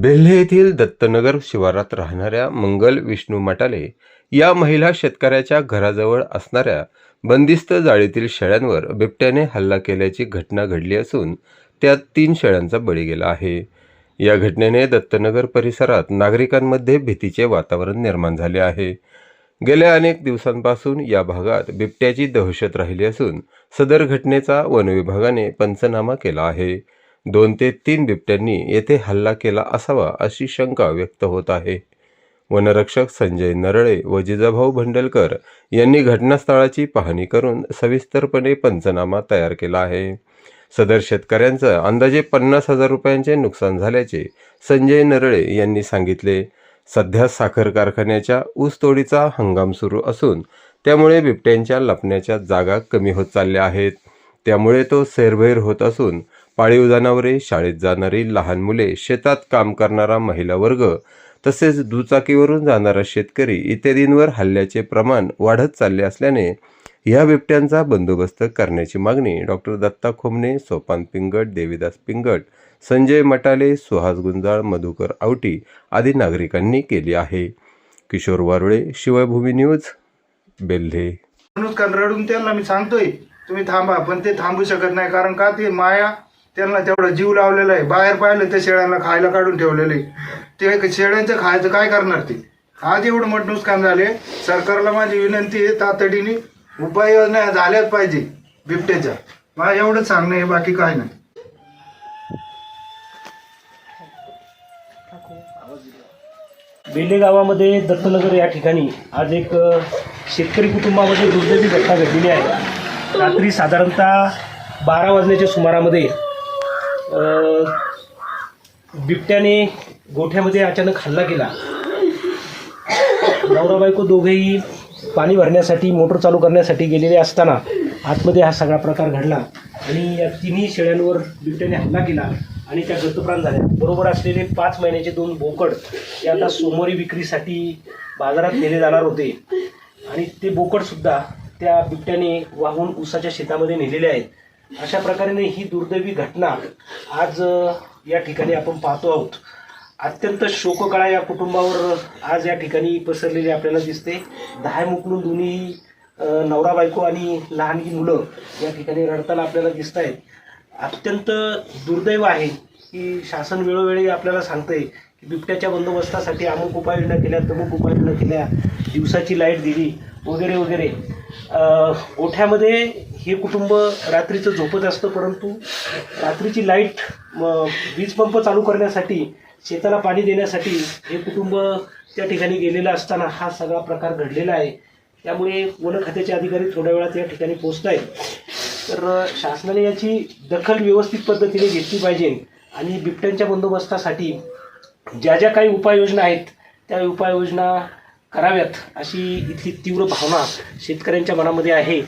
बेल्हे येथील दत्तनगर शिवारात राहणाऱ्या मंगल विष्णू मटाले या महिला शेतकऱ्याच्या घराजवळ असणाऱ्या बंदिस्त जाळीतील शेळ्यांवर बिबट्याने हल्ला केल्याची घटना घडली असून त्यात तीन शेळ्यांचा बळी गेला आहे. या घटनेने दत्तनगर परिसरात नागरिकांमध्ये भीतीचे वातावरण निर्माण झाले आहे. गेल्या अनेक दिवसांपासून या भागात बिबट्याची दहशत राहिली असून सदर घटनेचा वनविभागाने पंचनामा केला आहे. दोन ते तीन बिबट्यांनी येथे हल्ला केला असावा अशी शंका व्यक्त होत आहे. वनरक्षक संजय नरळे व जिजाभाऊ भंडलकर यांनी घटनास्थळाची पाहणी करून सविस्तरपणे पंचनामा तयार केला आहे. सदर शेतकऱ्यांचं अंदाजे पन्नास हजार रुपयांचे नुकसान झाल्याचे संजय नरळे यांनी सांगितले. सध्या साखर कारखान्याच्या ऊसतोडीचा हंगाम सुरू असून त्यामुळे बिबट्यांच्या लपण्याच्या जागा कमी होत चालल्या आहेत. त्यामुळे तो सैरभैर होत असून पाळीव जनावरे शाळेत जाणारी लहान मुले शेतात काम करणारा महिला वर्ग तसेच दुचाकीवरून जाणारा शेतकरी इत्यादींवर हल्ल्याचे प्रमाण वाढत चालले असल्याने या बिबट्यांचा बंदोबस्त करण्याची मागणी डॉक्टर दत्ता खोमणे सोपान पिंगट देवीदास पिंगट संजय मटाले सुहास गुंजाळ मधुकर आवटी आदी नागरिकांनी केली आहे. किशोर वारुळे शिवभूमी न्यूज बेल्हे. रडून त्यांना मी सांगतोय तुम्ही थांबा पण ते थांबू शकत नाही कारण का? ते माया त्यांना तेवढा जीव लावलेला आहे. बाहेर पाहिलं त्या शेळ्यांना खायला काढून ठेवलेले ते शेळ्यांचं खायचं काय करणार ते? आज एवढं मोठं नुकसान झाले सरकारला माझी विनंती आहे तातडीने उपाययोजना झाल्याच पाहिजे बिबट्याच्या. मला एवढंच सांगणं आहे बाकी काय नाही. बेले गावामध्ये दत्तनगर या ठिकाणी आज एक शेतकरी कुटुंबामध्ये दुर्दैवी घटना घडलेली आहे. रात्री साधारणतः बारा वाजण्याच्या सुमारामध्ये बिबट्याने गोठ्यामध्ये अचानक हल्ला केला. नवरा बायको दोघेही पाणी भरण्यासाठी मोटर चालू करण्यासाठी गेलेले असताना आतमध्ये हा सगळा प्रकार घडला आणि या तिन्ही शेळ्यांवर बिबट्याने हल्ला केला आणि त्या गतप्राण झाल्या. बरोबर असलेले पाच महिन्याचे दोन बोकड हे आता सोमवारी विक्रीसाठी बाजारात नेले जाणार होते. आणि ते बोकडसुद्धा त्या बिबट्याने वाहून ऊसाच्या शेतामध्ये नेलेले आहेत. अशा प्रकारे ही दुर्दैवी घटना आज या ठिकाणी आपण पाहतो आहोत. अत्यंत शोककळा या कुटुंबावर आज या ठिकाणी पसरलेली आपल्याला दिसते. दहा मुकलून दोन्ही नवरा बायको आणि लहानगी मुलं या ठिकाणी रडताना आपल्याला दिसत आहेत. अत्यंत दुर्दैव आहे की शासन वेळोवेळी आपल्याला सांगतंय की बिबट्याच्या बंदोबस्तासाठी अमुक उपाययोजना केल्या तमुक उपाययोजना केल्या दिवसाची लाइट दिली वगैरे वगैरे. ओठ्यामध्ये हे कुटुंब रात्रीचं झोपत असतं परंतु रात्रीची लाइट वीज पंप चालू करण्यासाठी शेताला पाणी देण्यासाठी हे कुटुंब त्या ठिकाणी गेलेलं असताना हा सगळा प्रकार घडलेला आहे. त्यामुळे वन खात्याचे अधिकारी थोड्या वेळात या ठिकाणी पोहोचत आहेत तर शासनाने याची दखल व्यवस्थित पद्धतीने घेतली पाहिजे आणि बिबट्यांच्या बंदोबस्तासाठी ज्या ज्या काही उपाययोजना आहेत त्या उपाययोजना कराव्यात अशी इथली तीव्र भावना शेतकऱ्यांच्या मनामध्ये आहे.